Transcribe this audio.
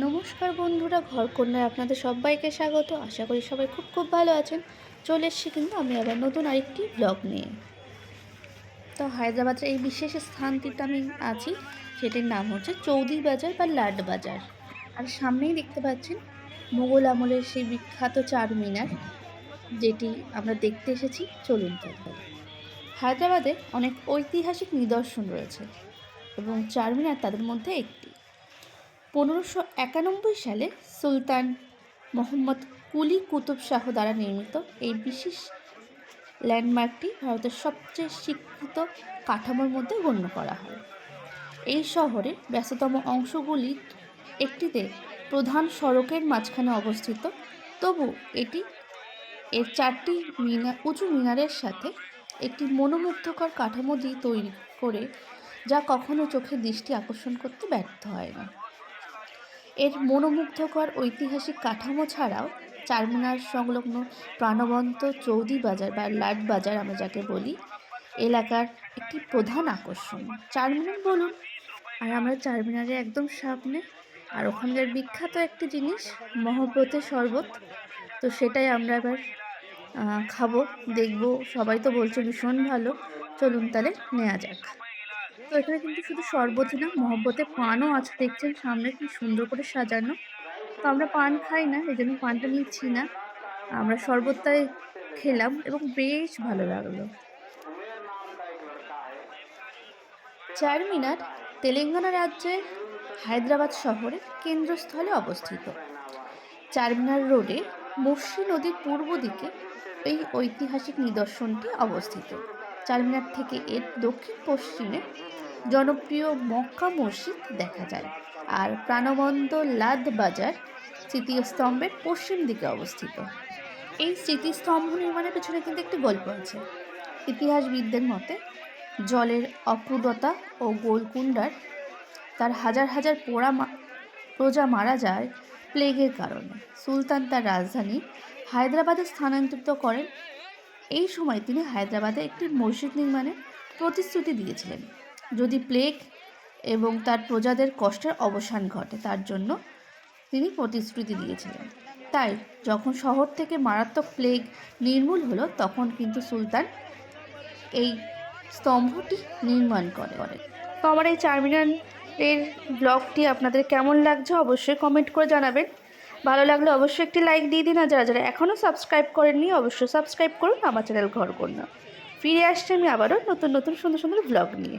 নমস্কার বন্ধুরা, ঘরকন্যায় আপনাদের সবাইকে স্বাগত। আশা করি সবাই খুব খুব ভালো আছেন। চলে এসেছি কিন্তু আমি আবার নতুন আরেকটি ব্লগ নিয়ে। তো হায়দ্রাবাদের এই বিশেষ স্থানটিতে আমি আছি, সেটির নাম হচ্ছে চৌধুরী বাজার বা লাড বাজার। আর সামনেই দেখতে পাচ্ছেন মোগল আমলের সেই বিখ্যাত চারমিনার যেটি আমরা দেখতে এসেছি। চলুন তাহলে হায়দ্রাবাদে অনেক ঐতিহাসিক নিদর্শন রয়েছে এবং চারমিনার তাদের মধ্যে একটি। পনেরোশো একানব্বই সালে সুলতান মোহাম্মদ কুলি কুতুব শাহ দ্বারা নির্মিত এই বিশেষ ল্যান্ডমার্কটি ভারতের সবচেয়ে স্বীকৃত কাঠামোর মধ্যে গণ্য করা হয়। এই শহরের ব্যস্ততম অংশগুলি একটিতে প্রধান সড়কের মাঝখানে অবস্থিত, তবু এটি এর চারটি মিনা, উঁচু মিনারের সাথে একটি মনোমুগ্ধকর কাঠামো দিয়ে তৈরি করে, যা কখনো চোখের দৃষ্টি আকর্ষণ করতে ব্যর্থ হয় না। এর মনোমুগ্ধকর ঐতিহাসিক কাঠামো ছাড়াও চারমিনার সংলগ্ন প্রাণবন্ত চৌধুরী বাজার বা লাট বাজার আমরা যাকে বলি, এলাকার একটি প্রধান আকর্ষণ। চারমিনার বলুন। আর আমরা চারমিনারের একদম সামনে, আর ওখানকার বিখ্যাত একটি জিনিস, মহব্বতের শরবত। তো সেটাই আমরা এবার খাব, দেখব। সবাই তো বলছে ভীষণ ভালো। চলুন তাহলে নেওয়া যাক। তো এখানে কিন্তু শুধু শরবতই না মহব্বতে পানও আছে, দেখছেন সামনে কি সুন্দর করে সাজানো। তো আমরা পান খাই না, এই জন্য পানটা নিচ্ছি না। আমরা শরবতটাই খেলাম এবং বেশ ভালো লাগল। চারমিনার তেলেঙ্গানা রাজ্যের হায়দ্রাবাদ শহরের কেন্দ্রস্থলে অবস্থিত। চারমিনার রোডে মুর্শি নদীর পূর্ব দিকে এই ঐতিহাসিক নিদর্শনটি অবস্থিত। চারমিনার থেকে এর দক্ষিণ পশ্চিমে জনপ্রিয় মক্কা মসজিদ দেখা যায়। আর প্রাণবন্ত লাদ বাজার স্মৃতিস্তম্ভের পশ্চিম দিকে অবস্থিত। এই স্মৃতিস্তম্ভ নির্মাণের পেছনে কিন্তু একটি গল্প আছে। ইতিহাসবিদদের মতে, জলের অপূর্ণতা ও গোলকুণ্ডার তার হাজার হাজার পোড়া প্রজা মারা যায় প্লেগের কারণে। সুলতান তার রাজধানী হায়দ্রাবাদে স্থানান্তরিত করেন। এই সময় তিনি হায়দ্রাবাদে একটি মসজিদ নির্মাণের প্রতিশ্রুতি দিয়েছিলেন। যদি প্লেগ এবং তার প্রজাদের কষ্টের অবসান ঘটে, তার জন্য তিনি প্রতিশ্রুতি দিয়েছিলেন। তাই যখন শহর থেকে মারাত্মক প্লেগ নির্মূল হলো, তখন কিন্তু সুলতান এই স্তম্ভটি নির্মাণ করে তো আমার এই চারমিনারের ব্লগটি আপনাদের কেমন লাগছে অবশ্যই কমেন্ট করে জানাবেন। ভালো লাগলে অবশ্যই একটি লাইক দিয়ে দিন, আর যারা যারা এখনও সাবস্ক্রাইব করেননি, অবশ্যই সাবস্ক্রাইব করুন আমার চ্যানেল ঘর কন্যা ফিরে আসছি আমি আবারও নতুন নতুন সুন্দর সুন্দর ব্লগ নিয়ে।